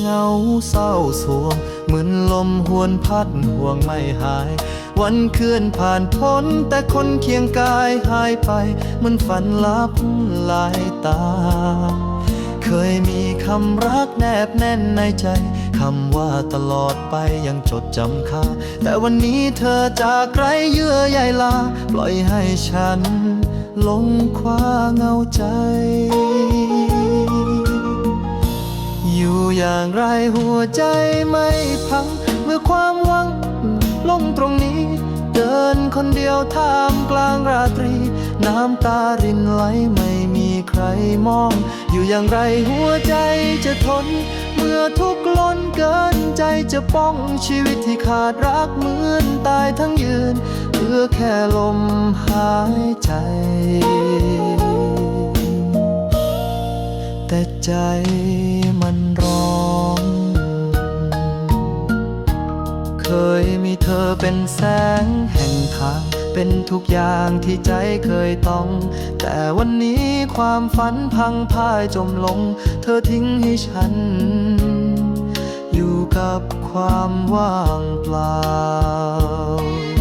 เหงาเศร้าสวง เหมือนลมหวนพัดห่วงไม่หาย วันคืนผ่านพ้นแต่คนเคียงกายหายไปเหมือนฝันลับลายตา เคยมีคำรักแนบแน่นในใจคำว่าตลอดไปยังจดจำค่า แต่วันนี้เธอจากไรเยื่อใยลา ปล่อยให้ฉัน ลงคว้าเงาใจ อย่างไรหัวใจไม่พัง เมื่อความหวังลงตรงนี้ เดินคนเดียวท่ามกลางราตรี น้ำตารินไหลไม่มีใครมอง อยู่อย่างไรหัวใจจะทน เมื่อทุกข์ล้นเกินใจจะป้องชีวิตที่ขาดรักเหมือนตายทั้งยืนเหลือแค่ลมหายใจ ใจมันร้อง เคยมีเธอเป็นแสงแห่งทาง เป็นทุกอย่างที่ใจเคยต้อง แต่วันนี้ความฝันพังพ่ายจมลง เธอทิ้งให้ฉัน อยู่กับความว่างเปล่า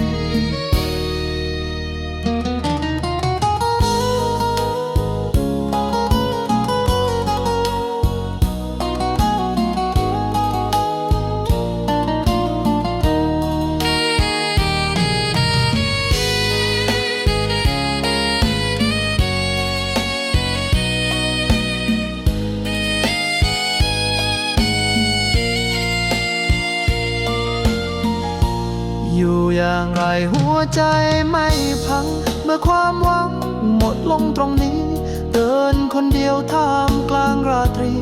อยู่อย่างไรหัวใจไม่พัง เมื่อความหวังหมดลงตรงนี้ เดินคนเดียวท่ามกลางราตรี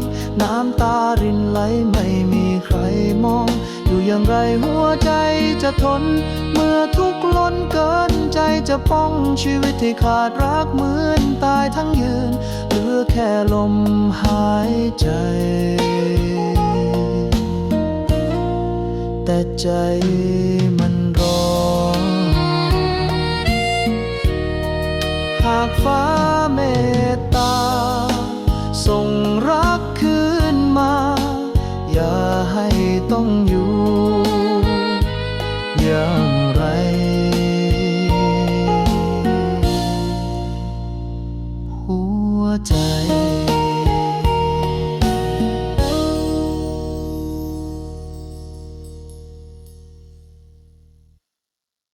น้ำตารินไหลไม่มีใครมอง อยู่อย่างไรหัวใจจะทน เมื่อทุกข์ล้นเกินใจจะป้องชีวิตที่ขาดรักเหมือนตายทั้งยืนเหลือแค่ลมหายใจแต่ใจ